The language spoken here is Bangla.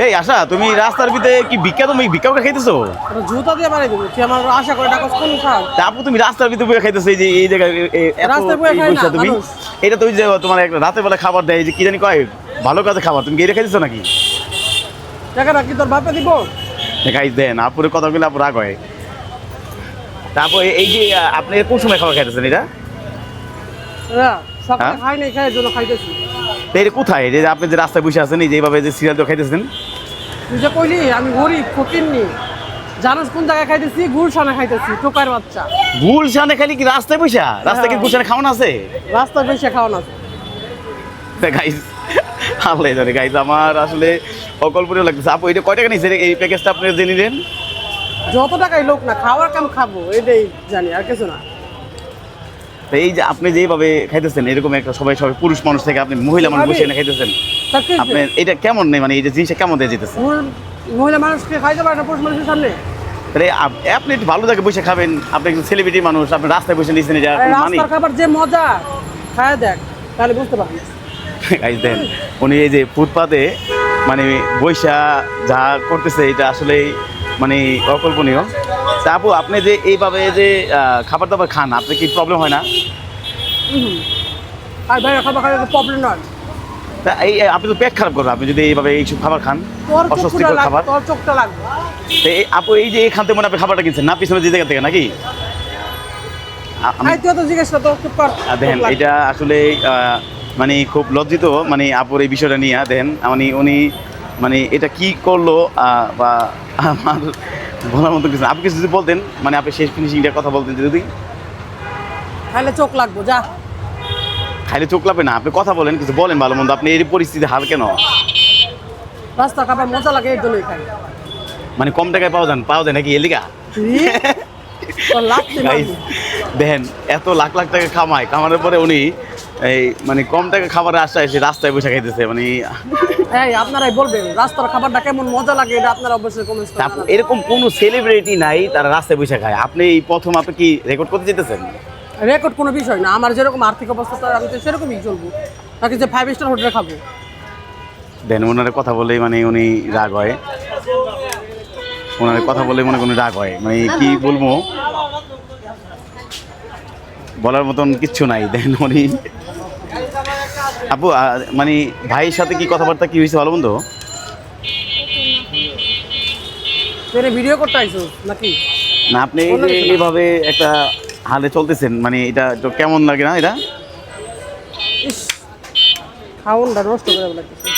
এই আশা তুমি রাস্তার ভিতরে কি ভিক্ষা তুমি ভিক্ষা করে খাইতেছো? জুতা দিয়ে বাড়াই দেবো। তুই আমার আশা করে টাকা কোন খাও আপু তুমি রাস্তার ভিতরে বসে খাইতেছো এই যে এই জায়গায় এ- রাস্তায় বসে খাই না, তুমি। এটা তো ওই যে তোমার একটা রাতের বেলা খাবার দেয় এই যে কি জানি কয় ভালো কাজে খাবার তুমি কি এটা খাইতেছো নাকি? টাকাটা কি তোর বাপে দিব। দেখাই দেন আপুরের কথা বলে আপু রাগ হয়। তারপর এই- যে আপনি কোন সময় খাবার খাইতেছেন এটা? হ্যাঁ সকালে হ্যাঁ? খাই নাই খাই জন্য খাইতেছি। এটা কোথায়? এই যে আপনি যে রাস্তায় বসে আছেন এই যে এইভাবে যে সিরিয়াল খাইতেছেন? তুই যে কইলি আমি গরিব ফকিরনি জানোস কোন জায়গায় খাইতেছি? গুলশানে খাইতেছি টোকার বাচ্চা। গুলশানে খালি কি রাস্তায় বসা? রাস্তায় কি হ্যাঁ। গুলশানে খাওয়ানো আছে? রাস্তায় বসে খাওয়ানো আছে। গাইজ আল্লাহ জানে গাইজ আমার আসলে অকল্পনীয় লাগতেছে। আপু এটা কয় টাকা নিয়েছে এই প্যাকেজটা আপনি যে নিলেন? যত টাকাই লোক না খাওয়ার কাম খাব এটাই জানি আর কিছু না। তো এই যে আপনি যেভাবে খাইতেছেন এরকম একটা সবাই সবাই পুরুষ মানুষ থেকে আপনি মহিলা মানুষ বসে খাইতেছেন। আপনি এটা কেমন নেই? মানে এই যে জিনিসটা কেমন দিয়ে যেতেছে মহিলা- মানুষকে খাইতে পারে পুরুষ মানুষের সামনে। তাহলে আপনি একটু ভালো জায়গায় বসে খাবেন। আপনি একজন সেলিব্রিটি মানুষ আপনি রাস্তায় বসে নিয়েছেন এটা আরে খাবার যে মজা খায় দেখ তাহলে বুঝতে পারবি। গাইজ দেন উনি এই যে ফুটপাতে মানে বৈশা যা করতেছে এটা আসলে মানে অকল্পনীয়। তা আপু আপনি যে এইভাবে যে খাবার দাবার খান আপনি কি প্রবলেম হয় না? আর ভাই খাবার প্রবলেম নয়। তা এই আপনি তো পেট খারাপ করবেন আপনি যদি এইভাবে এইসব খাবার খান অস্বস্তিকর খাবার। তোর চোখটা লাগবে। এই আপু এই যে এখান থেকে মনে আপনি খাবারটা কিনছেন না পিছনে যে জায়গা থেকে নাকি? দেখেন এটা আসলে মানে খুব লজ্জিত মানে আপুর এই বিষয়টা নিয়ে দেখেন মানে উনি মানে এটা কি করল আহ, বা আমার বলার মতো কিছু আপনি কিছু যদি বলতেন মানে আপনি শেষ ফিনিশিংটার কথা বলতেন যদি। খাইলে চোখ লাগবো যা। খাইলে চোখ লাগবে না আপনি কথা বলেন কিছু বলেন ভালো মন্দ আপনি এই পরিস্থিতি হাল কেন? রাস্তার খাবার মজা লাগে এই জন্যই খাই মানে কম টাকায় পাওয়া যান পাওয়া যায় নাকি এলিকা দেখেন এত লাখ লাখ টাকা কামায় কামানোর পরে উনি এই মানে কম টাকা খাবারের আশায় এসে রাস্তায় বসে খাইতেছে মানে এই আপনারাই বলবেন রাস্তার খাবারটা কেমন মজা লাগে এটা আপনারা অবশ্যই কমেন্টস জানাবেন। এরকম কোনো সেলিব্রিটি নাই তারা রাস্তায় বসে খায়। আপনি এই প্রথম আপনি কি রেকর্ড করতে যেতেছেন? রেকর্ড কোনো বিষয় না। আমার যেরকম আর্থিক অবস্থা তার আমি তো সেরকমই চলবো। নাকি যে ফাইভ স্টার হোটেলে খাব। দেন ওনার কথা বলেই মানে উনি রাগ হয়। ওনার কথা বলে মনে কোনো রাগ হয়। মানে কি বলব? বলার মতন কিচ্ছু নাই। দেন উনি আপু মানে ভাইয়ের সাথে কি কথাবার্তা কি হয়েছে ভালো বন্ধু? ভিডিও করতে আইসো নাকি? না আপনি এইভাবে একটা হালে চলতেছেন? মানে এটা কেমন লাগে না এটা? খাউনটা নষ্ট করে লাগতেছে